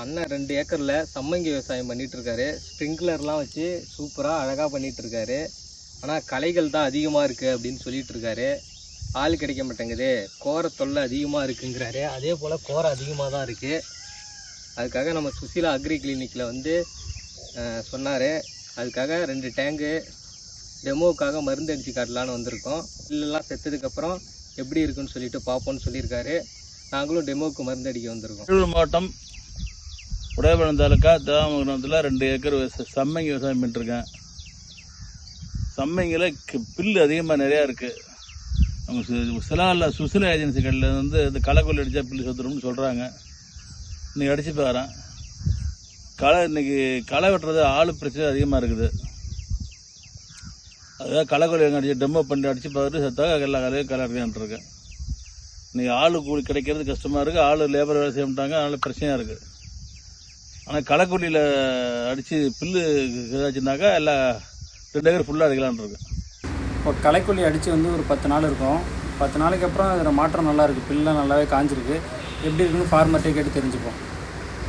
அண்ணன் ரெண்டு ஏக்கரில் சம்மங்கி விவசாயம் பண்ணிகிட்டு இருக்காரு ஸ்ப்ரிங்க்லர்லாம் வச்சு சூப்பராக அழகாக பண்ணிகிட்டு இருக்காரு ஆனால் களைகள் தான் அதிகமாக இருக்குது அப்படின்னு சொல்லிட்டு இருக்காரு ஆள் கிடைக்க மாட்டேங்குது. கோர தொல்லை அதிகமாக இருக்குங்கிறாரு. அதே போல் கோரம் அதிகமாக தான் இருக்குது அதுக்காக நம்ம சுசிலா அக்ரி கிளினிக்கில் வந்து சொன்னார். அதுக்காக ரெண்டு டேங்கு டெமோவுக்காக மருந்து அடிச்சு காட்டலான்னு வந்திருக்கோம். இல்லைலாம் செத்ததுக்கப்புறம் எப்படி இருக்குன்னு சொல்லிட்டு பார்ப்போம்னு சொல்லியிருக்காரு. நாங்களும் டெமோவுக்கு மருந்து அடிக்க வந்திருக்கோம். மாவட்டம் உடையபுரம் தாலுக்கா தேவமங்கலத்தில் ரெண்டு ஏக்கர் விவசா- சம்மங்கி விவசாயம் பண்ணிட்டுருக்கேன். சம்மங்கியில் பில்லு அதிகமாக நிறையா இருக்குது அவங்க சு- சிலாவில் சுசில ஏஜென்சிகளில் வந்து இந்த களைக்கொல்லி அடித்தா பில்லு செத்துரும்னு சொல்கிறாங்க இன்றைக்கி அடித்து பாறேன் களை இன்னைக்கு களை வெட்டுறது ஆள் பிரச்சனை அதிகமாக இருக்குது. அதாவது களைக்கொல்லி அடித்து டெம்மோ பண்ணி அடித்து பார்த்துட்டு செத்தாக எல்லா கலையும் களை இருக்கேன். இன்றைக்கி ஆளு கூலி கிடைக்கிறது கஷ்டமாக இருக்குது ஆள் லேபர் வேலை செய்ய மாட்டாங்க. அதனால் பிரச்சனையாக இருக்குது ஆனால் களைக்கொல்லியில் அடித்து புல்லு ஏதாச்சுனாக்கா எல்லாம் ரெண்டு ஏக்கர் ஃபுல்லாக அடிக்கலான்னு இருக்கு. இப்போ களைக்கொல்லி அடித்து வந்து ஒரு பத்து நாள் இருக்கும். பத்து நாளைக்கு அப்புறம் அதில் மாற்றம் நல்லா இருக்குது பில்லாம் நல்லாவே காஞ்சிருக்கு. எப்படி இருக்குன்னு ஃபார்மர்ட்டே கேட்டு தெரிஞ்சுப்போம்.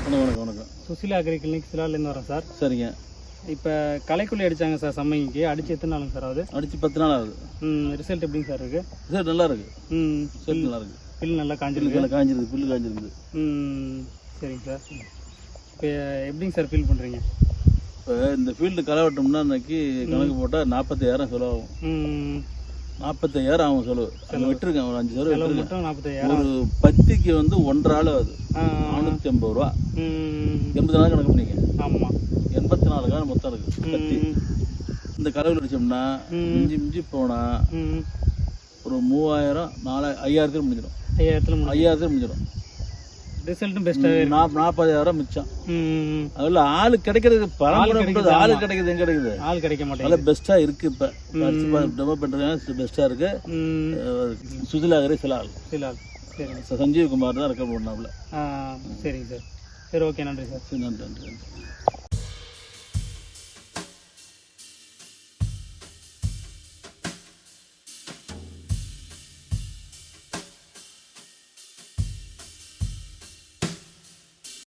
வணக்கம் வணக்கம் வணக்கம். சுசிலா அக்ரி கிளினிக் சிலாலேருந்து வரோம் சார். சரிங்க. இப்போ களைக்கொல்லி அடித்தாங்க சார் சம்மங்கிக்கு அடித்து எத்தனை நாளுங்க சார் ஆகுது? அடித்து பத்து நாள் ஆகுது. ம் ரிசல்ட் எப்படிங்க சார் இருக்குது ரிசல்ட் நல்லா இருக்கு. ம் நல்லா இருக்கு. பில் நல்லா காஞ்சிருக்கு. நல்லா காஞ்சிருக்கு புல்லு காஞ்சிருக்குது ம் சரிங்க சார். இப்போ எப்படிங்க சார் ஃபீல் பண்ணுறீங்க இப்போ இந்த ஃபீல்டு களை வெட்டோம்னா இன்னைக்கு கணக்கு போட்டால் நாற்பத்தாயிரம் செலவாகும். நாற்பத்தாயிரம் ஆகும் செலவு. அங்கே விட்டுருக்கேன் ஒரு அஞ்சு செலவு விட்டுருக்கேன். ஒரு பத்திக்கு வந்து ஒன்றரை ஆள் ஆகுது நானூற்றி ஐம்பது ரூபா. ம். எண்பது நாள் கணக்கு பண்ணிங்க. ஆமாம் எண்பத்தி நாலு காலம் மொத்தம் இருக்குது பத்தி. இந்த கலவில் அடிச்சோம்னா ம். மிஞ்சி மிஞ்சி போனால் ஒரு மூவாயிரம் நாலு ஐயாயிரத்துக்கு முடிஞ்சிடும். ஐயாயிரத்தில் முடியும் ஐயாயிரத்துக்கு முடிஞ்சிடும். ரிசல்ட்டும் பெஸ்ட்டாகவே நாற்பதாயிரம் மிச்சம். அதில் ஆள் கிடைக்கிறது கிடைக்குது, ஆள். கிடைக்குது எங்க கிடைக்குது? ஆள் கிடைக்க மாட்டேங்குது. அதெல்லாம் பெஸ்ட்டாக இருக்குது இப்போ. டெமோ பண்ணுறாங்க பெஸ்ட்டாக இருக்கு. சுசிலாகரி சில ஆள். சில ஆள். சரிங்க ச- சஞ்சீவ் குமார் தான் ரெக்கார்ட் பண்ணாப்புல சரிங்க சார். சரி ஓகே நன்றி சார். சரி நன்றி நன்றி.